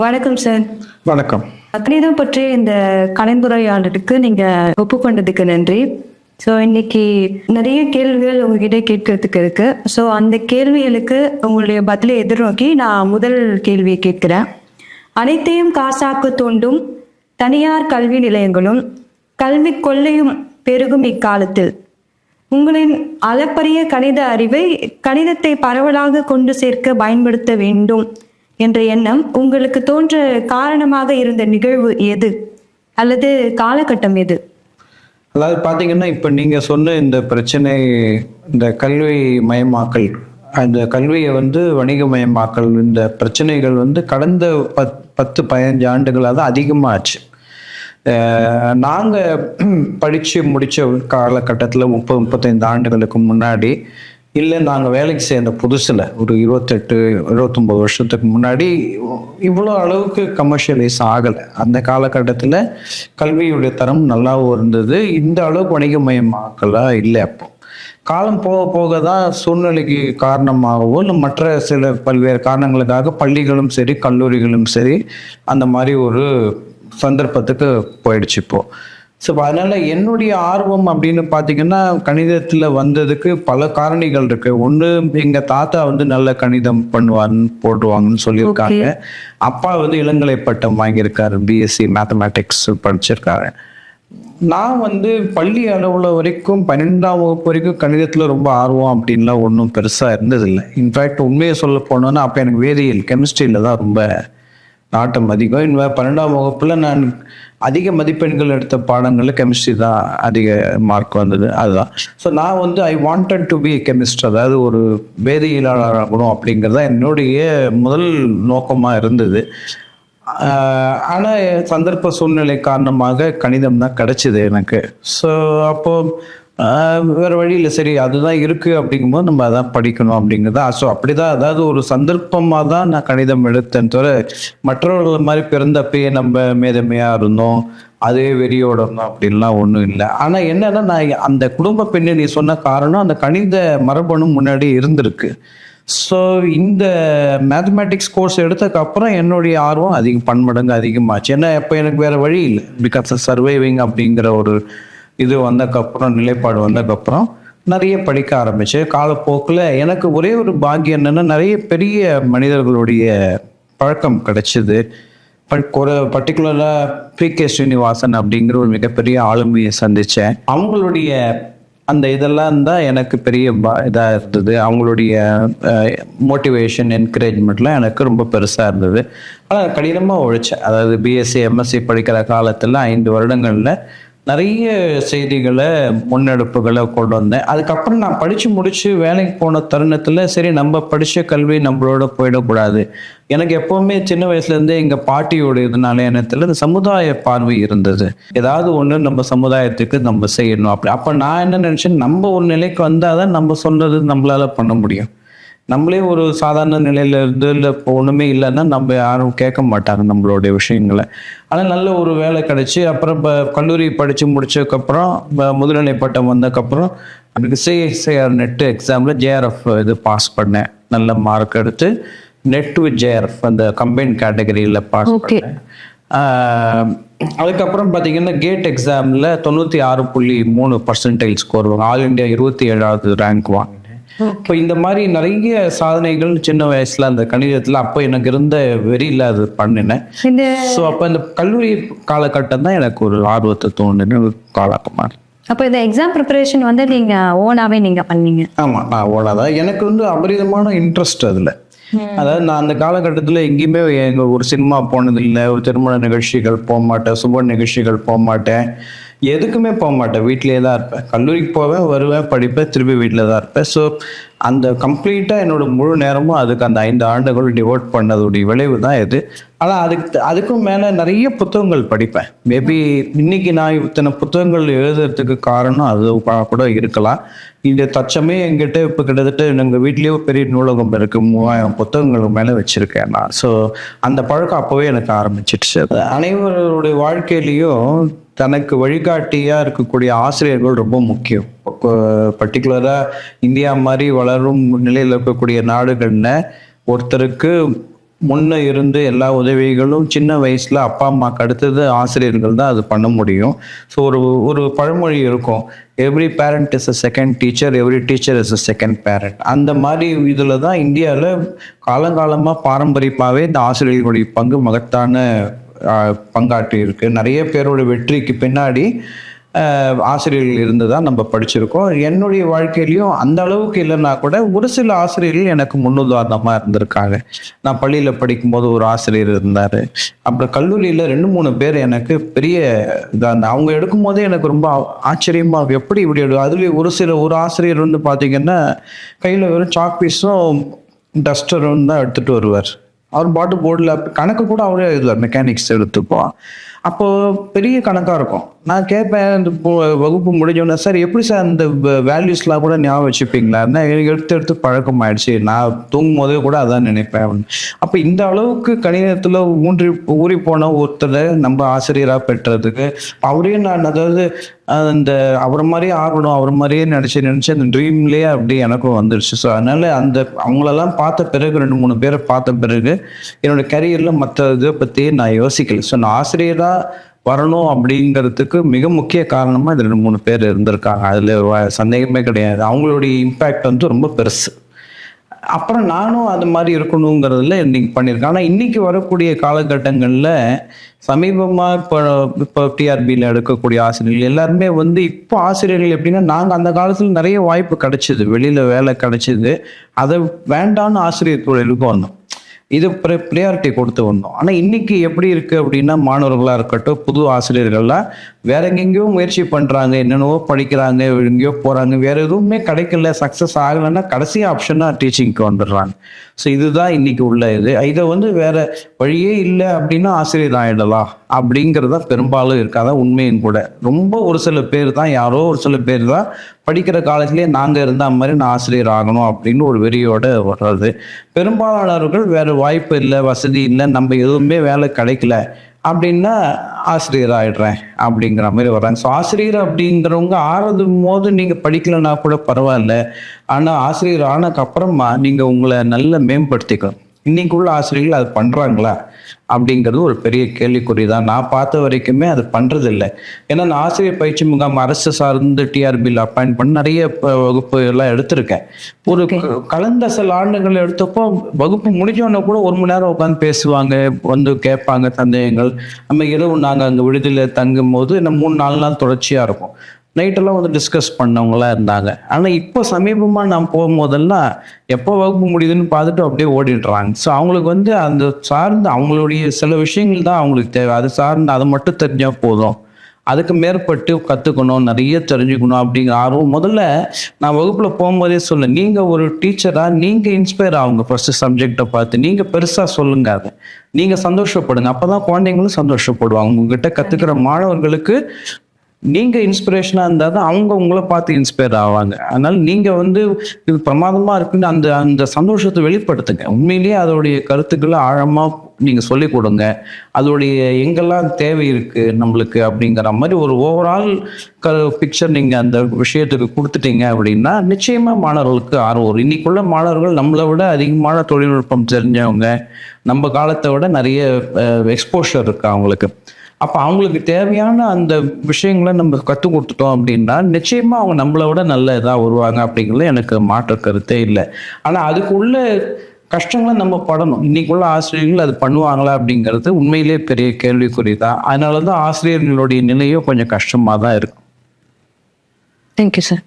வணக்கம் சார் வணக்கம். கணிதம் பற்றிய இந்த கலந்துரையாடலுக்கு நீங்க ஒப்புக்கொண்டதுக்கு நன்றி. ஸோ இன்னைக்கு நிறைய கேள்விகள் உங்ககிட்ட கேட்கறதுக்கு இருக்கு. ஸோ அந்த கேள்விகளுக்கு உங்களுடைய பதிலை எதிர்நோக்கி நான் முதல் கேள்வியை கேட்கிறேன். அனைத்தையும் காசாக்க தூண்டும் தனியார் கல்வி நிலையங்களும் கல்வி கொள்ளையும் பெருகும் இக்காலத்தில். உங்களின் அளப்பரிய கணித அறிவை கணிதத்தை பரவலாக கொண்டு சேர்க்க பயன்படுத்த வேண்டும். என்ற எண்ணம் உங்களுக்கு தோன்ற காரணமாக இருந்த நிகழ்வு எது? அல்லது காலகட்டம் எது? அதாவது பார்த்தீங்கன்னா இப்போ நீங்கள் சொன்ன இந்த பிரச்சனை இந்த கல்வி மயமாக்கல் அந்த கல்வியை வந்து வணிகமயமாக்கல் இந்த பிரச்சனைகள் வந்து கடந்த பத் பத்து பதினஞ்சு ஆண்டுகளாக தான் அதிகமாச்சு. நாங்கள் படித்து முடித்த காலகட்டத்தில் முப்பது முப்பத்தைந்து ஆண்டுகளுக்கு முன்னாடி இல்லை நாங்கள் வேலைக்கு சேர்ந்த புதுசில் ஒரு இருபத்தெட்டு இருபத்தொம்போது வருஷத்துக்கு முன்னாடி இவ்வளோ அளவுக்கு கமர்ஷியலைஸ் ஆகலை. அந்த காலகட்டத்தில் கல்வியுடைய தரம் நல்லாவும் இருந்தது. இந்த அளவுக்கு வணிகமயமாக்கலாக இல்லை அப்போ. காலம் போக போக தான் சூழ்நிலைக்கு காரணமாகவோ இல்லை மற்ற சில பல்வேறு காரணங்களுக்காக பள்ளிகளும் சரி கல்லூரிகளும் சரி அந்த மாதிரி ஒரு சந்தர்ப்பத்துக்கு போயிடுச்சு இப்போது ஸோ அதனால என்னுடைய ஆர்வம் அப்படின்னு பார்த்தீங்கன்னா கணிதத்தில் வந்ததுக்கு பல காரணிகள் இருக்கு. ஒன்று எங்க தாத்தா வந்து நல்ல கணிதம் பண்ணுவார்னு போட்டுவாங்கன்னு சொல்லியிருக்காங்க. அப்பா வந்து இளங்கலை பட்டம் வாங்கியிருக்காரு பிஎஸ்சி மேத்தமேட்டிக்ஸ் படிச்சிருக்காரு. நான் வந்து பள்ளி அளவுல வரைக்கும் பன்னெண்டாம் வகுப்பு வரைக்கும் கணிதத்துல ரொம்ப ஆர்வம் அப்படின்லாம் ஒன்றும் பெருசா இருந்ததில்லை. இன்ஃபேக்ட் உண்மையை சொல்ல போனோன்னா அப்போ எனக்கு வேதியியல் கெமிஸ்ட்ரியில தான் ரொம்ப நாட்டம் அதிகம். இன்னும் பன்னெண்டாம் வகுப்புல நான் அதிக மதிப்பெண்கள் எடுத்த பாடங்களில் கெமிஸ்ட்ரி தான் அதிக மார்க் வந்தது. அதுதான். ஸோ நான் வந்து I wanted to be chemist அதாவது ஒரு வேதியியலாளர் ஆகணும் அப்படிங்கிறது தான் என்னுடைய முதல் நோக்கமாக இருந்தது. ஆனால் சந்தர்ப்ப சூழ்நிலை காரணமாக கணிதம் தான் கிடச்சிது எனக்கு. ஸோ அப்போது வேற வழி இல்லை சரி அதுதான் இருக்கு அப்படிங்கும்போது நம்ம அதான் படிக்கணும் அப்படிங்கிறதா. ஸோ அப்படிதான் அதாவது ஒரு சந்தர்ப்பமாக தான் நான் கணிதம் எடுத்தேன் தவிர மற்றவர்கள் மாதிரி பிறந்தப்பயே நம்ம மேதமையா இருந்தோம். அதே வெறியோட இருந்தோம் அப்படின்லாம் ஒன்றும் இல்லை. ஆனால் என்னன்னா நான் அந்த குடும்ப பின்னணி சொன்ன காரணம் அந்த கணித மரபணு முன்னாடி இருந்திருக்கு. ஸோ இந்த மேத்தமேட்டிக்ஸ் கோர்ஸ் எடுத்ததுக்கப்புறம் என்னுடைய ஆர்வம் அதிகம் பன்மடங்கு அதிகமாச்சு. ஏன்னா இப்போ எனக்கு வேற வழி இல்லை. பிகாஸ் சர்வைவிங் அப்படிங்கிற ஒரு இது வந்ததுக்கப்புறம் நிலைப்பாடு வந்ததுக்கப்புறம் நிறைய படிக்க ஆரம்பிச்சு காலப்போக்கில் எனக்கு ஒரே ஒரு பாக்கியம் என்னென்னா நிறைய பெரிய மனிதர்களுடைய பழக்கம் கிடைச்சிது. பட் ஒரு பர்டிகுலராக பி கே ஸ்ரீனிவாசன் அப்படிங்கிற ஒரு மிகப்பெரிய ஆளுமையை சந்தித்தேன் அவங்களுடைய அந்த இதெல்லாம் தான் எனக்கு பெரிய இதாக இருந்தது. அவங்களுடைய மோட்டிவேஷன் என்கரேஜ்மெண்ட்லாம் எனக்கு ரொம்ப பெருசாக இருந்தது. ஆனால் கடினமாக உழைச்சேன். அதாவது பிஎஸ்சி எம்எஸ்சி படிக்கிற காலத்தில் ஐந்து வருடங்களில் நிறைய செய்திகளை முன்னெடுப்புகளை கொண்டு வந்தேன். அதுக்கப்புறம் நான் படித்து முடித்து வேலைக்கு போன தருணத்தில் சரி நம்ம படித்த கல்வி நம்மளோட போயிடக்கூடாது. எனக்கு எப்போவுமே சின்ன வயசுலேருந்தே எங்கள் பாட்டியோட இதனால எண்ணத்தில் இந்த சமுதாய பார்வை இருந்தது. ஏதாவது ஒன்று நம்ம சமுதாயத்துக்கு நம்ம செய்யணும் அப்படி. அப்போ நான் என்ன நினச்சேன் நம்ம ஒரு நிலைக்கு வந்தால் தான் நம்ம சொல்கிறது நம்மளால் பண்ண முடியும். நம்மளே ஒரு சாதாரண நிலையில இருந்து இல்லை இப்போ ஒன்றுமே இல்லைன்னா நம்ம யாரும் கேட்க மாட்டாங்க நம்மளுடைய விஷயங்களை. ஆனால் நல்ல ஒரு வேலை கிடைச்சி அப்புறம் இப்போ கல்லூரி படித்து முடிச்சதுக்கப்புறம் முதுநிலை பட்டம் வந்ததுக்கப்புறம் எனக்கு சிஎஸ்ஐஆர் நெட் எக்ஸாமில் ஜேஆர்எஃப் இது பாஸ் பண்ணேன். நல்ல மார்க் எடுத்து நெட் வித் ஜேஆர்எஃப் அந்த கம்பைன் கேட்டகரியில் பாஸ். பண்ணேன். அதுக்கப்புறம் பார்த்தீங்கன்னா கேட் எக்ஸாமில் தொண்ணூற்றி ஆறு புள்ளி மூணு பர்சன்டேஜ் ஸ்கோர் ஆல் இந்தியா இருபத்தி ஏழாவது ரேங்க் வாங்கினேன் இப்போ இந்த மாதிரி நிறைய சாதனைகள் சின்ன வயசுல அந்த கணிதத்தில் அப்போ எனக்கு இருந்த வெறியில் அது பண்ணினேன். ஸோ அப்போ இந்த கல்லூரி காலகட்டம் தான் எனக்கு ஒரு ஆர்வத்தை தோணுன்னு காலக்கமாக அப்போ இந்த எக்ஸாம் ப்ரிப்பரேஷன் வந்து நீங்க ஓனாவே நீங்க பண்ணீங்க. ஆமாம் நான் அவ்வளோதான் எனக்கு வந்து அபரிதமான இன்ட்ரெஸ்ட் அதில். அதாவது நான் அந்த காலகட்டத்தில் எங்கேயுமே எங்க ஒரு சினிமா போனதில்லை ஒரு திருமண நிகழ்ச்சிகள் போக மாட்டேன் சுப நிகழ்ச்சிகள் போக மாட்டேன். எதுக்குமே போக மாட்டேன். வீட்டிலேயே தான் இருப்பேன். கல்லூரிக்கு போவேன் வருவேன் படிப்பேன் திருப்பி வீட்டில் தான் இருப்பேன். ஸோ அந்த கம்ப்ளீட்டாக என்னோட முழு நேரமும் அதுக்கு அந்த ஐந்து ஆண்டுகள் டிவோட் பண்ணதுடைய விளைவு தான் இது. ஆனால் அதுக்கு அதுக்கும் மேலே நிறைய புத்தகங்கள் படிப்பேன். மேபி இன்னைக்கு நான் இத்தனை புத்தகங்கள் எழுதுறதுக்கு காரணம் அது கூட இருக்கலாம். இந்த தச்சமே எங்கிட்ட இப்போ கிட்டத்தட்ட எங்கள் வீட்லேயே பெரிய நூலகம் இருக்கு. மூவாயிரம் புத்தகங்கள் மேலே வச்சுருக்கேன் நான். ஸோ அந்த பழக்கம் அப்போவே எனக்கு ஆரம்பிச்சிடுச்சு. அனைவருடைய வாழ்க்கையிலையும் தனக்கு வழிகாட்டியாக இருக்கக்கூடிய ஆசிரியர்கள் ரொம்ப முக்கியம். பர்டிகுலராக இந்தியா மாதிரி வளரும் நிலையில் இருக்கக்கூடிய நாடுகள்ல ஒருத்தருக்கு முன்ன இருந்து எல்லா உதவிகளும் சின்ன வயசில் அப்பா அம்மாக்கு அடுத்தது ஆசிரியர்கள் தான் அது பண்ண முடியும். ஸோ ஒரு ஒரு பழமொழி இருக்கும். Every parent is a second teacher every teacher is a second parent அந்த மாதிரி இதில் தான் இந்தியாவில் காலங்காலமாக பாரம்பரியமாகவே இந்த ஆசிரியர்களுடைய பங்கு மகத்தான பங்காற்றி இருக்கு. நிறைய பேரோட வெற்றிக்கு பின்னாடி ஆசிரியர்கள் இருந்து தான் நம்ம படிச்சிருக்கோம். என்னுடைய வாழ்க்கையிலையும் அந்த அளவுக்கு இல்லைன்னா கூட ஒரு சில ஆசிரியர்கள் எனக்கு முன்னுதாரணமாக இருந்திருக்காங்க. நான் பள்ளியில் படிக்கும்போது ஒரு ஆசிரியர் இருந்தார். அப்புறம் கல்லூரியில் ரெண்டு மூணு பேர் எனக்கு பெரிய இதாக அவங்க எடுக்கும் போதே எனக்கு ரொம்ப ஆச்சரியமாக எப்படி இப்படி எடுக்கும் அதுலேயும் ஒரு சில ஒரு ஆசிரியர் வந்து பார்த்தீங்கன்னா கையில் வெறும் சாக் பீஸும் டஸ்டரும் தான் எடுத்துகிட்டு வருவார். அவர் பாட்டு போர்டில் கணக்கு கூட அவரே எழுதுவார் மெக்கானிக்ஸ் எடுத்துப்போம் அப்போ பெரிய கணக்காக இருக்கும். நான் கேட்பேன் இந்த வகுப்பு முடிஞ்சோடனே சார் எப்படி சார் அந்த வேல்யூஸ்லாம் கூட ஞாபகம் வச்சுப்பீங்களா? எனக்கு எடுத்து எடுத்து பழக்கம் ஆயிடுச்சு. நான் தூங்கும் போதே கூட அதான் நினைப்பேன். அப்போ இந்த அளவுக்கு கணிதத்தில் ஊன்றி ஊறி போன ஒருத்தரை நம்ம ஆசிரியராக பெற்றதுக்கு அவரையும் நான் அதாவது அந்த அவர் மாதிரியே ஆகணும் அவர் மாதிரியே நினச்சி நினச்சி அந்த ட்ரீம்லேயே அப்படி எனக்கும் வந்துடுச்சு ஸோ அதனால அந்த அவங்களெல்லாம் பார்த்த பிறகு ரெண்டு மூணு பேரை பார்த்த பிறகு என்னோட கரியரில் மற்ற இதை பற்றி நான் யோசிக்கல. ஸோ நான் ஆசிரியராக வரணும் அப்படிங்கிறதுக்கு மிக முக்கிய காரணமாக இது ரெண்டு மூணு பேர் இருந்திருக்காங்க. அதில் சந்தேகமே கிடையாது. அவங்களுடைய இம்பேக்ட் வந்து ரொம்ப பெருசு. அப்புறம் நானும் அது மாதிரி இருக்கணுங்கிறதுல இன்னைக்கு பண்ணியிருக்கேன். ஆனால் இன்னைக்கு வரக்கூடிய காலகட்டங்களில் சமீபமாக இப்போ இப்போ டிஆர்பியில் எடுக்கக்கூடிய ஆசிரியர்கள் எல்லாருமே வந்து இப்போ ஆசிரியர்கள் எப்படின்னா நாங்கள் அந்த காலத்தில் நிறைய வாய்ப்பு கிடைச்சிது. வெளியில் வேலை கிடைச்சிது. அதை வேண்டான்னு ஆசிரியர் தொழிலுக்கு வந்தோம். இது ப்ரியாரிட்டி கொடுத்து வந்தோம். ஆனால் இன்னைக்கு எப்படி இருக்குது அப்படின்னா மாணவர்களாக இருக்கட்டும் புது ஆசிரியர்கள்லாம் வேற எங்கெங்கேயோ முயற்சி பண்ணுறாங்க என்னென்னவோ படிக்கிறாங்க எங்கேயோ போகிறாங்க வேற எதுவுமே கிடைக்கல சக்ஸஸ் ஆகலைன்னா கடைசி ஆப்ஷனாக டீச்சிங்க்கு வந்துடுறாங்க. ஸோ இதுதான் இன்னைக்கு உள்ள இது. இதை வந்து வேற வழியே இல்லை அப்படின்னா ஆசிரியர் ஆயிடலாம் அப்படிங்கிறது தான் பெரும்பாலும் இருக்காத உண்மையும் கூட. ரொம்ப ஒரு சில பேர் தான் யாரோ ஒரு சில பேர் தான் படிக்கிற காலத்திலேயே நாங்கள் இருந்த மாதிரி நான் ஆசிரியர் ஆகணும் அப்படின்னு ஒரு வெறியோட வர்றது. பெரும்பாலானவர்கள் வேற வாய்ப்பு இல்லை வசதி இல்லை நம்ம எதுவுமே வேலை கிடைக்கல. அப்படின்னா ஆசிரியர் ஆயிடுறேன் அப்படிங்கிற மாதிரி வர்றாங்க. ஸோ ஆசிரியர் அப்படிங்கிறவங்க ஆறதும் போது நீங்கள் படிக்கலைன்னா கூட பரவாயில்ல. ஆனால் ஆசிரியர் ஆனதுக்கப்புறமா நீங்கள் உங்களை நல்லா மேம்படுத்திக்கணும் இன்னைக்கு உள்ள ஆசிரியர்கள் அது பண்ணுறாங்களா அப்படிங்கிறது ஒரு பெரிய கேள்விக்குறி தான் நான் பார்த்த வரைக்குமே அது பண்ணுறது இல்லை ஏன்னா நான் ஆசிரியர் பயிற்சி முகாம் அரசு சார்ந்து டிஆர்பியில் அப்பாயிண்ட் பண்ணி நிறைய வகுப்பு எல்லாம் எடுத்திருக்கேன். ஒரு கலந்த சில ஆண்டுகள் எடுத்தப்போ வகுப்பு முடிஞ்சோடனே கூட ஒரு மணி நேரம் உட்காந்து பேசுவாங்க வந்து கேட்பாங்க சந்தேகங்கள். நம்ம இரவு நாங்கள் அங்கே விடுதலையில் தங்கும் போது நம்ம மூணு நாலு நாள் தொடர்ச்சியாக இருக்கும். நைட்டெல்லாம் வந்து டிஸ்கஸ் பண்ணவங்களாம் இருந்தாங்க. ஆனால் இப்போ சமீபமாக நான் போகும்போதெல்லாம் எப்போ வகுப்பு முடியுதுன்னு பார்த்துட்டு அப்படியே ஓடிடுறாங்க. ஸோ அவங்களுக்கு வந்து அந்த சார்ந்து அவங்களுடைய சில விஷயங்கள் தான் அவங்களுக்கு தேவை. அது சார்ந்து அதை மட்டும் தெரிஞ்சால் போதும். அதுக்கு மேற்பட்டு கற்றுக்கணும் நிறைய தெரிஞ்சுக்கணும் அப்படிங்கிற ஆர்வம். முதல்ல நான் வகுப்பில் போகும்போதே சொல்ல நீங்கள் ஒரு டீச்சராக நீங்கள் இன்ஸ்பயர் ஆகுங்க ஃபர்ஸ்ட் சப்ஜெக்டை பார்த்து. நீங்கள் பெருசாக சொல்லுங்க அதை. நீங்கள் சந்தோஷப்படுங்க. அப்போ தான் குழந்தைங்களும் சந்தோஷப்படுவாங்க. உங்ககிட்ட கற்றுக்கிற மாணவர்களுக்கு நீங்கள் இன்ஸ்பிரேஷனாக இருந்தால் தான் அவங்க உங்களை பார்த்து இன்ஸ்பயர் ஆவாங்க. அதனால் நீங்கள் வந்து இது பிரமாதமாக இருக்குன்னு அந்த அந்த சந்தோஷத்தை வெளிப்படுத்துங்க. உண்மையிலேயே அதோடைய கருத்துக்களை ஆழமாக நீங்கள் சொல்லிக் கொடுங்க. அதோடைய எங்கெல்லாம் தேவை இருக்குது நம்மளுக்கு அப்படிங்கிற மாதிரி ஒரு ஓவரால் க பிக்சர் நீங்கள் அந்த விஷயத்துக்கு கொடுத்துட்டீங்க அப்படின்னா நிச்சயமாக மாணவர்களுக்கு ஆர்வம் வரும். இன்னைக்குள்ள மாணவர்கள் நம்மளை விட அதிகமான தொழில்நுட்பம் தெரிஞ்சவங்க. நம்ம காலத்தை விட நிறைய எக்ஸ்போஷர் இருக்கு அவங்களுக்கு. அப்போ அவங்களுக்கு தேவையான அந்த விஷயங்களை நம்ம கற்றுக் கொடுத்துட்டோம் அப்படின்னா நிச்சயமாக அவங்க நம்மளை விட நல்ல இதாக வருவாங்க அப்படிங்கிறது எனக்கு மாற்று கருத்தே இல்லை. ஆனால் அதுக்குள்ள கஷ்டங்களை நம்ம படணும். இன்னைக்குள்ள ஆசிரியர்கள் அது பண்ணுவாங்களா அப்படிங்கிறது உண்மையிலேயே பெரிய கேள்விக்குறி தான் அதனால தான் ஆசிரியர்களுடைய நிலையும் கொஞ்சம் கஷ்டமாக தான் இருக்கும் தேங்க்யூ சார்